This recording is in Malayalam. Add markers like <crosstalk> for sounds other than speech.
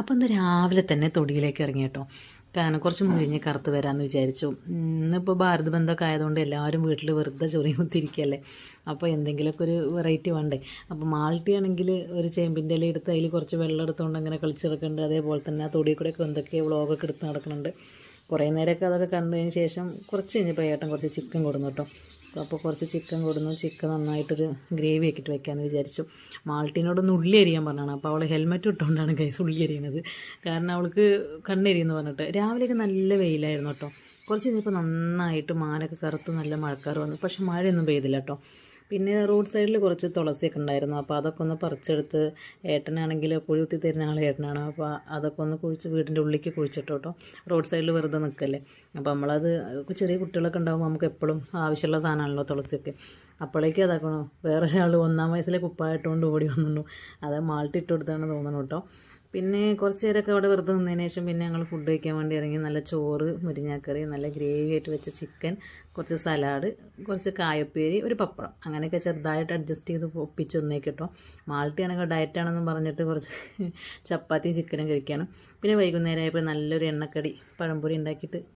അപ്പം ഇന്ന് രാവിലെ തന്നെ തൊടിയിലേക്ക് ഇറങ്ങി കേട്ടോ. കാരണം കുറച്ച് മുരിഞ്ഞ് കറുത്ത് വരാമെന്ന് വിചാരിച്ചു. ഇന്നിപ്പോൾ ഭാരത് ബന്ധമൊക്കെ ആയതുകൊണ്ട് എല്ലാവരും വീട്ടിൽ വെറുതെ ചൊറി കുത്തിരിക്കുകയല്ലേ അപ്പോൾ എന്തെങ്കിലുമൊക്കെ ഒരു വെറൈറ്റി വേണ്ടേ. അപ്പോൾ മാൾട്ടി ആണെങ്കിൽ ഒരു ചേമ്പിന്റെ ഇല എടുത്ത് അതിൽ കുറച്ച് വെള്ളം എടുത്തുകൊണ്ട് അങ്ങനെ കളിച്ചിറക്കുന്നുണ്ട് അതേപോലെ തന്നെ ആ തൊടിയിൽ കൂടെയൊക്കെ എന്തൊക്കെ വ്ളോഗൊക്കെ എടുത്ത് നടക്കുന്നുണ്ട്. കുറേ നേരമൊക്കെ അതൊക്കെ കണ്ടതിന് ശേഷം കുറച്ച് കഴിഞ്ഞപ്പോൾ ഏട്ടൻ കുറച്ച് ചിക്കൻ കൊടുന്നു കേട്ടോ. അപ്പോൾ കുറച്ച് ചിക്കൻ കൊടുന്നു. ചിക്കൻ നന്നായിട്ടൊരു ഗ്രേവി ആക്കിയിട്ട് വെക്കാമെന്ന് വിചാരിച്ചു. മാൾട്ടിനോടൊന്ന് ഉള്ളി അരിയാൻ പറഞ്ഞാണ് അപ്പോൾ അവൾ ഹെൽമെറ്റ് ഇട്ടുകൊണ്ടാണ് കൈസ് ഉള്ളി അരിയണത്. കാരണം അവൾക്ക് കണ്ണെരിയെന്ന് പറഞ്ഞിട്ട്. രാവിലെയൊക്കെ നല്ല വെയിലായിരുന്നു കേട്ടോ കുറച്ച് കഴിഞ്ഞപ്പോൾ നന്നായിട്ട് മാനൊക്കെ കറുത്ത് നല്ല മഴക്കാർ വന്നു. പക്ഷെ മഴയൊന്നും പെയ്തില്ല കേട്ടോ പിന്നെ റോഡ് സൈഡിൽ കുറച്ച് തുളസിയൊക്കെ ഉണ്ടായിരുന്നു. അപ്പോൾ അതൊക്കെ ഒന്ന് പറിച്ചെടുത്ത് ഏട്ടനാണെങ്കിൽ കുഴിത്തി തരുന്ന ആൾ ഏട്ടനാണ്. അപ്പോൾ അതൊക്കെ ഒന്ന് കുഴിച്ച് വീടിന്റെ ഉള്ളിലേക്ക് കുഴിച്ചിട്ടോ കേട്ടോ. റോഡ് സൈഡിൽ വെറുതെ നിൽക്കല്ലേ അപ്പോൾ നമ്മളത് ചെറിയ കുട്ടികളൊക്കെ ഉണ്ടാകുമ്പോൾ നമുക്ക് എപ്പോഴും ആവശ്യമുള്ള സാധനമാണല്ലോ തുളസിയൊക്കെ. അപ്പോഴേക്കും അതാക്കണോ. വേറൊരാൾ ഒന്നാം വയസ്സിലെ കുപ്പായിട്ടുകൊണ്ട് ഓടി വന്നു. അത് മാൾട്ടിട്ട് കൊടുത്താണ് തോന്നണം കേട്ടോ. പിന്നെ കുറച്ച് നേരമൊക്കെ അവിടെ വെറുതെ നിന്നതിന് ശേഷം പിന്നെ ഞങ്ങൾ ഫുഡ് കഴിക്കാൻ വേണ്ടി ഇറങ്ങി. നല്ല ചോറ് മുരിങ്ങാക്കറി നല്ല ഗ്രേവി ആയിട്ട് വെച്ച ചിക്കൻ കുറച്ച് സലാഡ് കുറച്ച് കായപ്പേരി ഒരു പപ്പടം. അങ്ങനെയൊക്കെ ചെറുതായിട്ട് അഡ്ജസ്റ്റ് ചെയ്ത് ഒപ്പിച്ച് വന്നേക്കിട്ടോ മാൾട്ടിയാണെങ്കിൽ ഡയറ്റാണെന്നും പറഞ്ഞിട്ട് കുറച്ച് <laughs> ചപ്പാത്തിയും ചിക്കനും കഴിക്കണം. പിന്നെ വൈകുന്നേരം ആയപ്പോൾ നല്ലൊരു എണ്ണക്കടി പഴംപൊരി ഉണ്ടാക്കിയിട്ട്